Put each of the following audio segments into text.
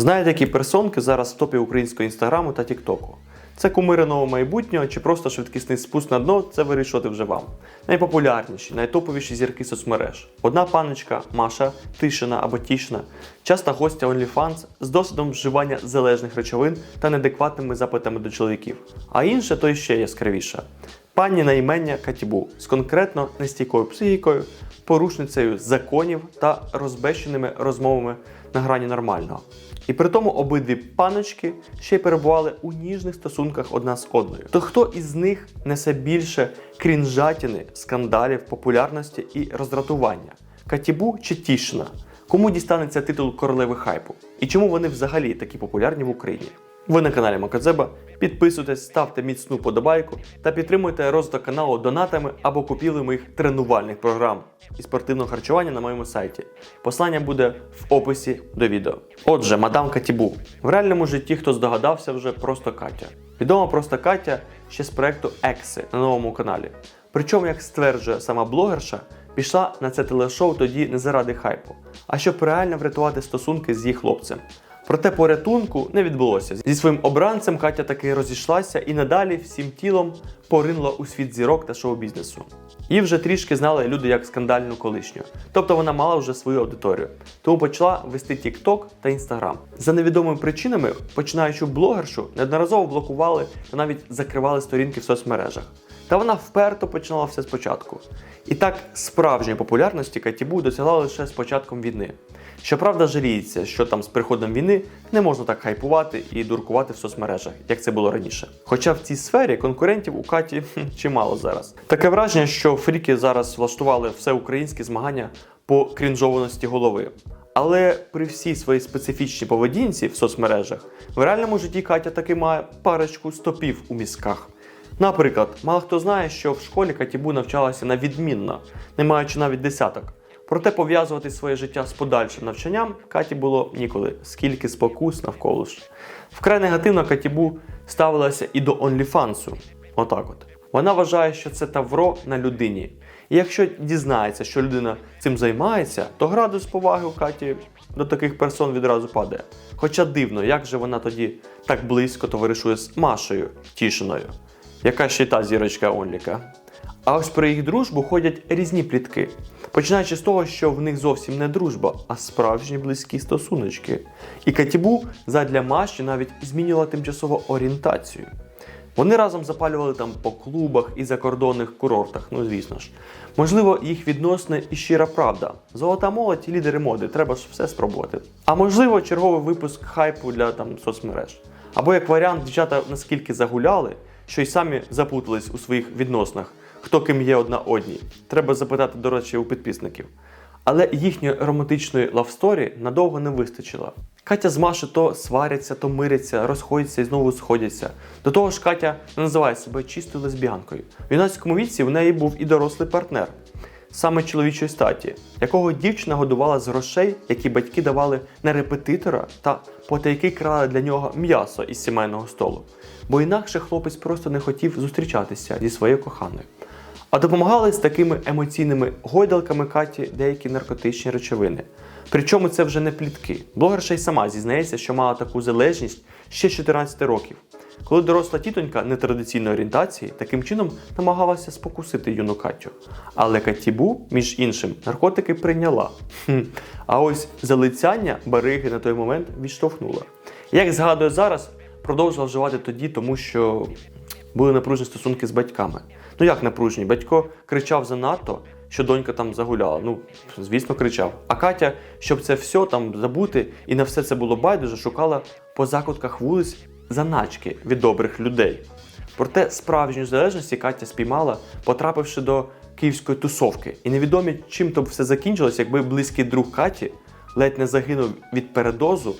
Знаєте, які персонки зараз в топі українського інстаграму та тіктоку? Це кумири нового майбутнього чи просто швидкісний спуск на дно це вирішувати вже вам. Найпопулярніші, найтоповіші зірки соцмереж. Одна паночка Маша Тишина або Тішна, часта гостя OnlyFans з досвідом вживання залежних речовин та неадекватними запитами до чоловіків. А інше то іще яскравіше. Пані на імення Катібу з конкретно нестійкою психікою, порушницею законів та розбещеними розмовами на грані нормального. І при тому обидві паночки ще й перебували у ніжних стосунках одна з одною. То хто із них несе більше крінжатіни, скандалів, популярності і роздратування? Катібу чи Тішина? Кому дістанеться титул королеви хайпу? І чому вони взагалі такі популярні в Україні? Ви на каналі Макадзеба. Підписуйтесь, ставте міцну подобайку та підтримуйте розвиток каналу донатами або купівлею моїх тренувальних програм і спортивного харчування на моєму сайті. Послання буде в описі до відео. Отже, мадам Катібу. В реальному житті, хто здогадався, вже просто Катя. Відома просто Катя ще з проекту Екси на новому каналі. Причому, як стверджує сама блогерша, пішла на це телешоу тоді не заради хайпу, а щоб реально врятувати стосунки з її хлопцем. Проте порятунку не відбулося. Зі своїм обранцем Катя таки розійшлася і надалі всім тілом поринула у світ зірок та шоу-бізнесу. Її вже трішки знали люди як скандальну колишню. Тобто вона мала вже свою аудиторію. Тому почала вести TikTok та Instagram. За невідомими причинами, починаючи блогершу, неодноразово блокували та навіть закривали сторінки в соцмережах. Та вона вперто починала все спочатку. І так справжньої популярності Катібу досягла лише з початком війни. Щоправда, жаліється, що там з приходом війни не можна так хайпувати і дуркувати в соцмережах, як це було раніше. Хоча в цій сфері конкурентів у Каті чимало зараз. Таке враження, що фріки зараз влаштували всеукраїнські змагання по крінжованості голови. Але при всій своїй специфічній поведінці в соцмережах в реальному житті Катя таки має парочку стопів у мізках. Наприклад, мало хто знає, що в школі Катібу навчалася на відмінно, не маючи навіть десяток. Проте пов'язувати своє життя з подальшим навчанням Каті було ніколи, скільки спокус навколо. Вкрай негативно Катібу ставилася і до OnlyFans. Отак от. Вона вважає, що це тавро на людині. І якщо дізнається, що людина цим займається, то градус поваги у Каті до таких персон відразу падає. Хоча дивно, як же вона тоді так близько товаришує з Машею Тішиною, яка ще й та зірочка Онліка. А ось про їх дружбу ходять різні плітки. Починаючи з того, що в них зовсім не дружба, а справжні близькі стосуночки. І Катібу задля Маші навіть змінювала тимчасово орієнтацію. Вони разом запалювали там по клубах і закордонних курортах, ну звісно ж. Можливо, їх відносини і щира правда. Золота молодь і лідери моди, треба ж все спробувати. А можливо, черговий випуск хайпу для там соцмереж. Або як варіант, дівчата наскільки загуляли, що й самі запутались у своїх відносинах, хто ким є одна одній. Треба запитати, до речі, у підписників. Але їхньої романтичної лавсторі надовго не вистачило. Катя з Маші то сваряться, то миряться, розходяться і знову сходяться. До того ж, Катя не називає себе чистою лесбіянкою. В юнацькому віці в неї був і дорослий партнер, саме чоловічої статі, якого дівчина годувала з грошей, які батьки давали на репетитора та потайки крали для нього м'ясо із сімейного столу. Бо інакше хлопець просто не хотів зустрічатися зі своєю коханою. А допомагали з такими емоційними гойдалками Каті деякі наркотичні речовини. Причому це вже не плітки. Блогерша й сама зізнається, що мала таку залежність ще з 14 років. Коли доросла тітонька нетрадиційної орієнтації, таким чином намагалася спокусити юну Катю. Але Катібу, між іншим, наркотики прийняла. Хм. А ось залицяння бариги на той момент відштовхнула. Як згадую зараз, продовжила вживати тоді, тому що були напружені стосунки з батьками. Ну як напружені? Батько кричав занадто, що донька там загуляла. Ну, звісно, кричав. А Катя, щоб це все там забути і на все це було байдуже, шукала по закутках вулиць заначки від добрих людей. Проте справжню залежність Катя спіймала, потрапивши до київської тусовки. І невідомі, чим то б все закінчилось, якби близький друг Каті ледь не загинув від передозу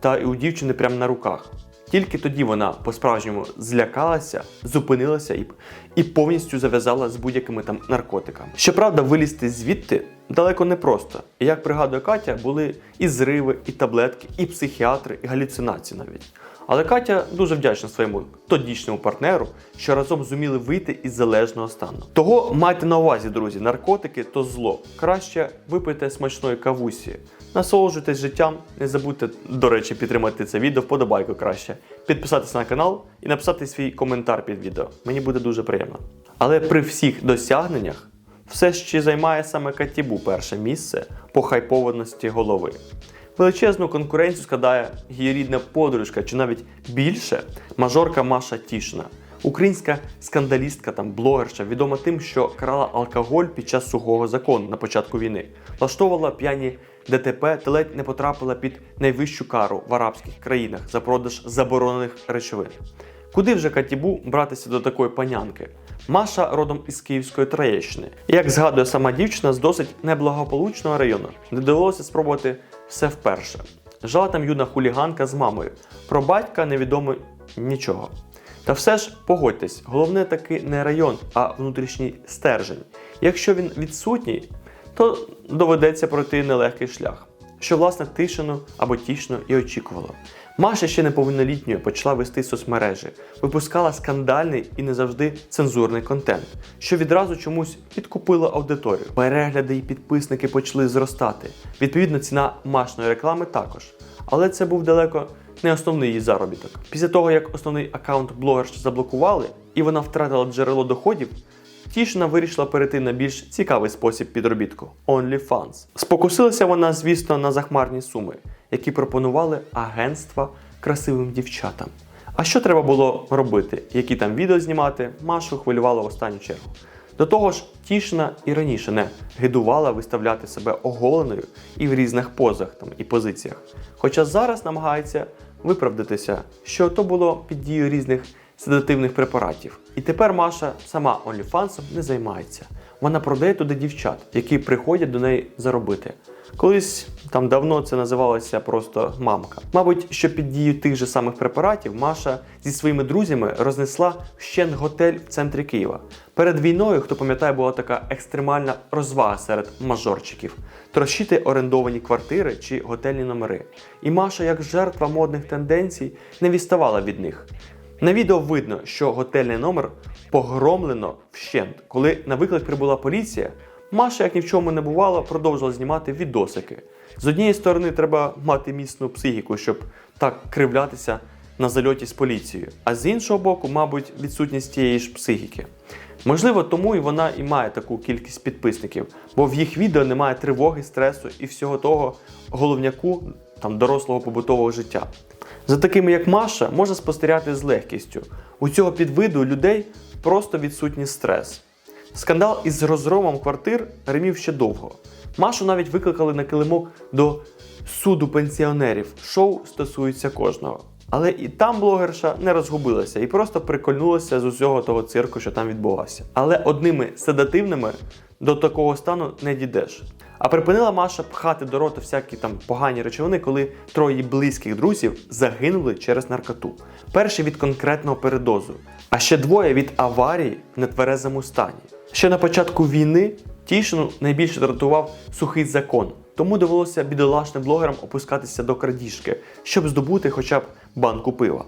та і у дівчини прямо на руках. Тільки тоді вона по-справжньому злякалася, зупинилася і, і повністю зав'язала з будь-якими там наркотиками. Щоправда, вилізти звідти далеко не просто. І як пригадує Катя, були і зриви, і таблетки, і психіатри, і галюцинації навіть. Але Катя дуже вдячна своєму тодішньому партнеру, що разом зуміли вийти із залежного стану. Того майте на увазі, друзі, наркотики то зло. Краще випийте смачної кавусі. Насолоджуйтесь життям. Не забудьте, до речі, підтримати це відео вподобайку краще, підписатися на канал і написати свій коментар під відео. Мені буде дуже приємно. Але при всіх досягненнях все ще займає саме Катібу перше місце по хайпованості голови. Величезну конкуренцію складає її рідна подружка, чи навіть більше мажорка Маша Тішна. Українська скандалістка, там блогерша, відома тим, що крала алкоголь під час сухого закону на початку війни, влаштовувала п'яні ДТП та ледь не потрапила під найвищу кару в арабських країнах за продаж заборонених речовин. Куди вже Катібу братися до такої панянки? Маша родом із Київської Троєщини. Як згадує сама дівчина з досить неблагополучного району, де довелося спробувати все вперше. Жила там юна хуліганка з мамою. Про батька невідомо нічого. Та все ж погодьтесь, головне таки не район, а внутрішній стержень. Якщо він відсутній, то доведеться пройти нелегкий шлях, що власне тишину або тішно і очікувало. Маша ще неповнолітньою почала вести соцмережі, випускала скандальний і не завжди цензурний контент, що відразу чомусь підкупило аудиторію. Перегляди і підписники почали зростати. Відповідно, ціна машної реклами також. Але це був далеко не основний її заробіток. Після того, як основний аккаунт блогерші заблокували і вона втратила джерело доходів, Тішина вирішила перейти на більш цікавий спосіб підробітку OnlyFans. Спокусилася вона, звісно, на захмарні суми, які пропонували агентства красивим дівчатам. А що треба було робити? Які там відео знімати, Машу хвилювало в останню чергу. До того ж, Тішина і раніше не гидувала виставляти себе оголеною і в різних позах там, і позиціях. Хоча зараз намагається виправдатися, що то було під дією різних седативних препаратів. І тепер Маша сама OnlyFans не займається. Вона продає туди дівчат, які приходять до неї заробити. Колись там давно це називалося просто мамка. Мабуть, що під дією тих же самих препаратів Маша зі своїми друзями рознесла вщент готель в центрі Києва. Перед війною, хто пам'ятає, була така екстремальна розвага серед мажорчиків: трощити орендовані квартири чи готельні номери. І Маша, як жертва модних тенденцій, не відставала від них. На відео видно, що готельний номер погромлено вщент. Коли на виклик прибула поліція, Маша, як ні в чому не бувало, продовжила знімати відосики. З однієї сторони, треба мати міцну психіку, щоб так кривлятися на зальоті з поліцією. А з іншого боку, мабуть, відсутність тієї ж психіки. Можливо, тому і вона і має таку кількість підписників, бо в їх відео немає тривоги, стресу і всього того головняку там дорослого побутового життя. За такими, як Маша, можна спостерігати з легкістю. У цього підвиду людей просто відсутній стрес. Скандал із розгромом квартир ремів ще довго. Машу навіть викликали на килимок до суду пенсіонерів. Шоу стосується кожного. Але і там блогерша не розгубилася і просто прикольнулася з усього того цирку, що там відбувався. Але одними седативними до такого стану не дійдеш. А припинила Маша пхати до рота всякі там погані речовини, коли троє її близьких друзів загинули через наркоту. Перший від конкретного передозу, а ще двоє від аварії в нетверезому стані. Ще на початку війни Тішину найбільше дратував сухий закон, тому довелося бідолашним блогерам опускатися до крадіжки, щоб здобути хоча б банку пива.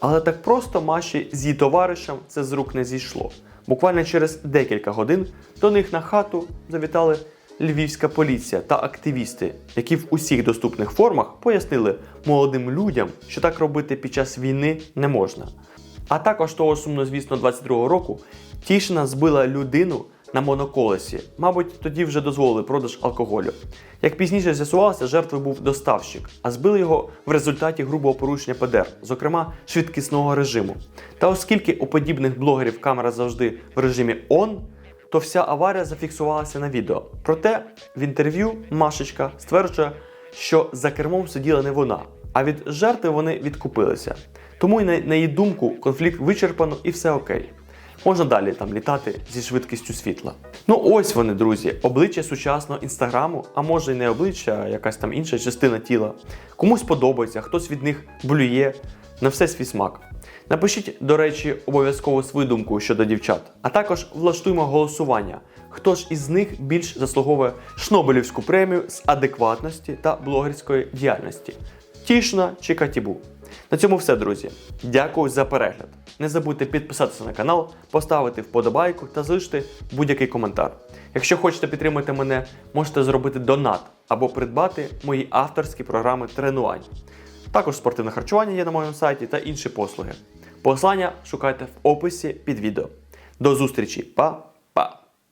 Але так просто Маші з її товаришем це з рук не зійшло. Буквально через декілька годин до них на хату завітали львівська поліція та активісти, які в усіх доступних формах пояснили молодим людям, що так робити під час війни не можна. А також того ж сумнозвісно 22-го року Тішина збила людину на моноколесі. Мабуть, тоді вже дозволили продаж алкоголю. Як пізніше з'ясувалося, жертвою був доставщик, а збили його в результаті грубого порушення ПДР, зокрема швидкісного режиму. Та оскільки у подібних блогерів камера завжди в режимі ON, то вся аварія зафіксувалася на відео. Проте в інтерв'ю Машечка стверджує, що за кермом сиділа не вона, а від жертви вони відкупилися. Тому і на, її думку конфлікт вичерпано і все окей. Можна далі там літати зі швидкістю світла. Ну ось вони, друзі, обличчя сучасного інстаграму, а може й не обличчя, а якась там інша частина тіла. Комусь подобається, хтось від них блює на все свій смак. Напишіть, до речі, обов'язково свою думку щодо дівчат, а також влаштуємо голосування. Хто ж із них більш заслуговує Шнобелівську премію з адекватності та блогерської діяльності? Тішна чи Катібу? На цьому все, друзі. Дякую за перегляд. Не забудьте підписатися на канал, поставити вподобайку та залишити будь-який коментар. Якщо хочете підтримати мене, можете зробити донат або придбати мої авторські програми тренувань. Також спортивне харчування є на моєму сайті та інші послуги. Посилання шукайте в описі під відео. До зустрічі, па!